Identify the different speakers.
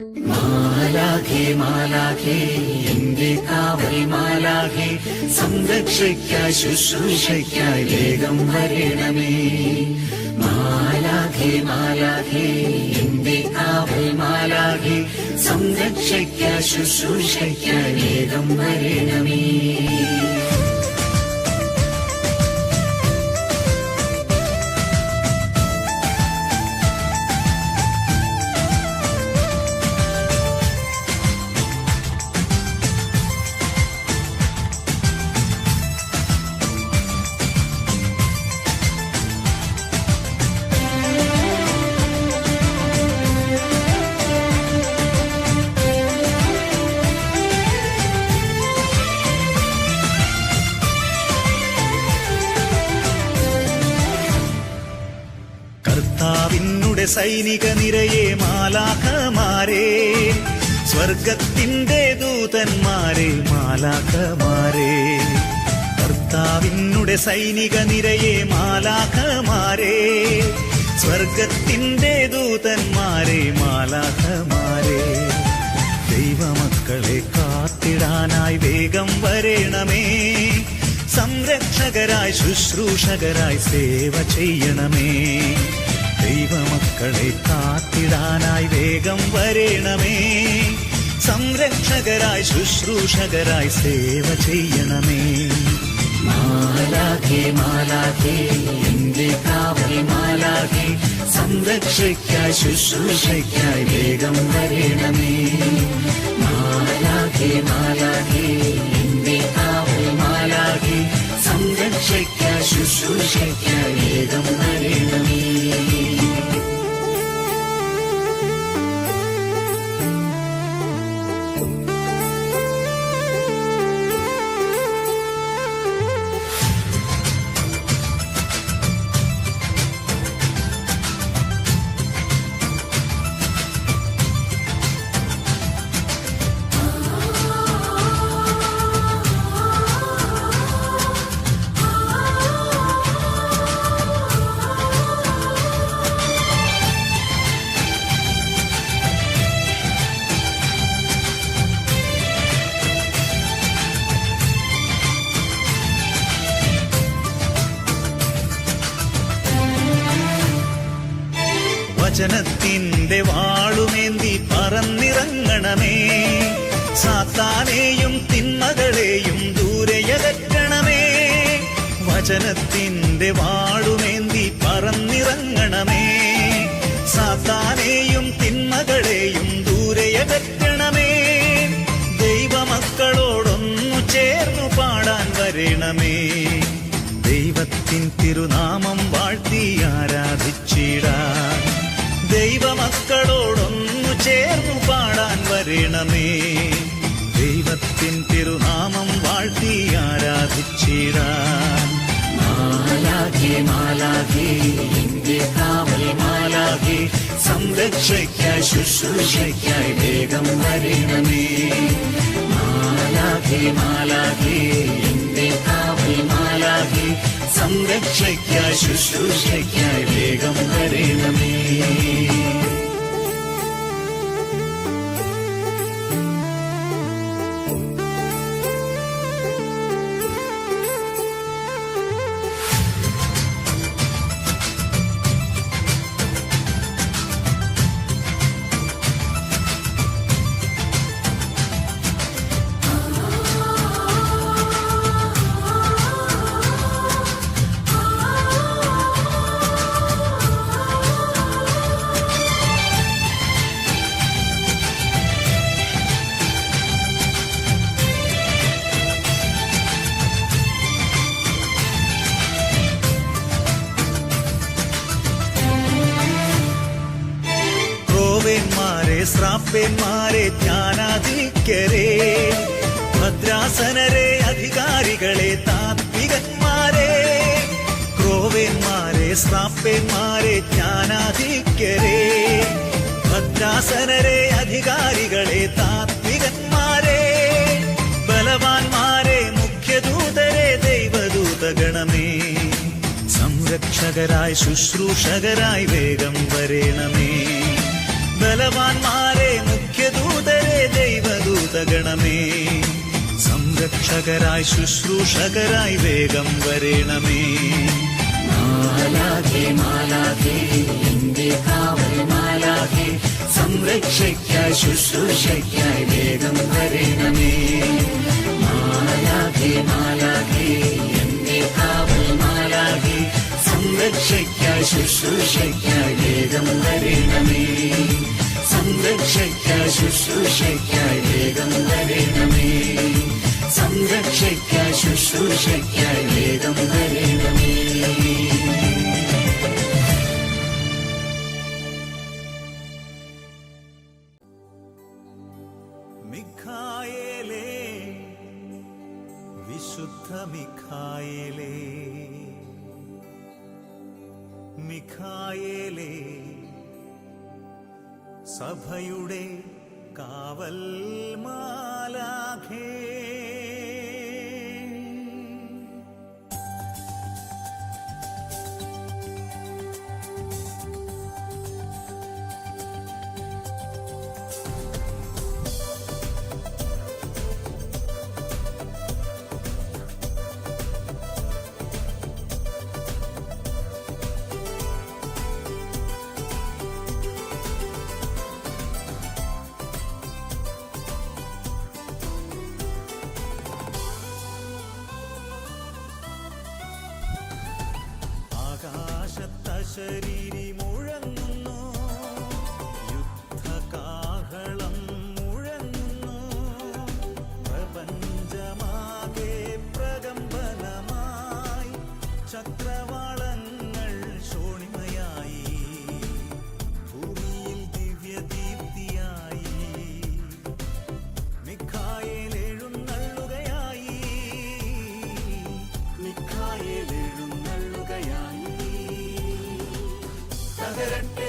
Speaker 1: മാലാഖേ മാലാഖേ എന്റെ കാവൽ മാലാഖേ സംരക്ഷയ്ക്കായി ശുശ്രൂഷയ്ക്കായി വേഗം വരണമേ. മാലാഖേ മാലാഖേ എന്റെ കാവൽ മാലാഖേ സംരക്ഷയ്ക്കായി ശുശ്രൂഷയ്ക്കായി വേഗം വരണമേ.
Speaker 2: കർത്താവിനുടെ സൈനിക നിരയെ മാലാഖമാരെ സ്വർഗത്തിന്റെ ദൂതന്മാരെ മാലാഖമാരെ കർത്താവിനുടെ സൈനിക നിരയെ മാലാഖമാരെ സ്വർഗത്തിന്റെ ദൂതന്മാരെ മാലാഖമാരെ. ദൈവമക്കളെ കാത്തിടാനായി വേഗം വരേണമേ സംരക്ഷകരായി ശുശ്രൂഷകരായി സേവ ചെയ്യണമേ. ദൈവമക്കളെ കാത്തിടാനായി വേഗം വരേണമേ. സംരക്ഷകരായി ശുശ്രൂഷകരായി സേവ ചെയ്യണമേ.
Speaker 1: മാലാഖേ മാലാഖേ എന്റെ കാവൽ മാലാഖേ. സംരക്ഷയ്ക്കായി ശുശ്രൂഷയ്ക്കായി വേഗം വരേണമേ. മാലാഖേ മാലാഖേ എന്റെ കാവൽ മാലാഖേ. സംരക്ഷയ്ക്കായി ശുശ്രൂഷയ്ക്കായി വേഗം
Speaker 2: വചനത്തിന്റെ വാളുമേന്തി പറന്നിറങ്ങണമേ. സാത്താനെയും തിന്മകളെയും ദൂരയകറ്റണമേ. വചനത്തിന്റെ വാളുമേന്തി പറന്നിറങ്ങണമേ. സാത്താനെയും തിന്മകളെയും ദൂരയകറ്റണമേ. ദൈവമക്കളോടൊന്നു ചേർന്നു പാടാൻ വരണമേ. ദൈവത്തിൻ തിരുനാമം വാഴ്ത്തി ആരാധിച്ചിടാൻ ദൈവമക്കളോടൊന്നു ചേർന്നു പാടാൻ വരണമേ. ദൈവത്തിൻ തിരുനാമം വാഴ്ത്തി ആരാധിച്ചിടാൻ
Speaker 1: ശുശ്രൂഷയ്ക്കായി വേഗം വരണമേ. മാലാഖേ മാലാഖേ എന്റെ കാവൽ മാലാഖേ സംരക്ഷയ്ക്കായി ശുശ്രൂഷയ്ക്കായി വേഗം വരണമേ.
Speaker 2: ക്രോവേന്മാരെ ശ്രാപ്പേന്മാരെ ജ്ഞാനാധിക്യരെ ഭദ്രാസനരെ അധികാരികളെ താത്വികന്മാരെ ക്രോവേന്മാരെ ശ്രാപ്പേന്മാരെ ജ്ഞാനാധിക്യരെ ഭദ്രാസനരെ അധികാരികളെ താത്വികന്മാരെ ബലവാന്മാരെ മുഖ്യദൂതരെ ദൈവദൂതഗണമേ സംരക്ഷകരായി ശുശ്രൂഷകരായി വേഗം വരേണമേ. ബലവാന്മാരെ മുഖ്യദൂതരെ ദൈവദൂതഗണമേ. സംരക്ഷകരായി ശുശ്രൂഷകരായി വേഗം വരേണമേ.
Speaker 1: മാലാഖേ മാലാഖേ എന്റെ കാവൽ മാലാഖേ. സംരക്ഷയ്ക്കായി ശുശ്രൂഷയ്ക്കായി വേഗം വരണമേ. മാലാഖേ മാലാഖേ എന്റെ കാവൽ മാലാഖേ. സംരക്ഷയ്ക്കായി ശുശ്രൂഷയ്ക്കായി വേഗം വരണമേ. സംരക്ഷയ്ക്കായി ശുശ്രൂഷയ്ക്കായി വേഗം വരണമേ സംരക്ഷയ്ക്കായി ശുശ്രൂഷയ്ക്കായി വേഗം വരണമേ
Speaker 2: മിഖായേലേ വിശുദ്ധ മിഖായേലേ മിഖായേലേ സഭയുടെ കാവൽ മാലാഖേ ആകാശത്തശരീരി ரெண்டு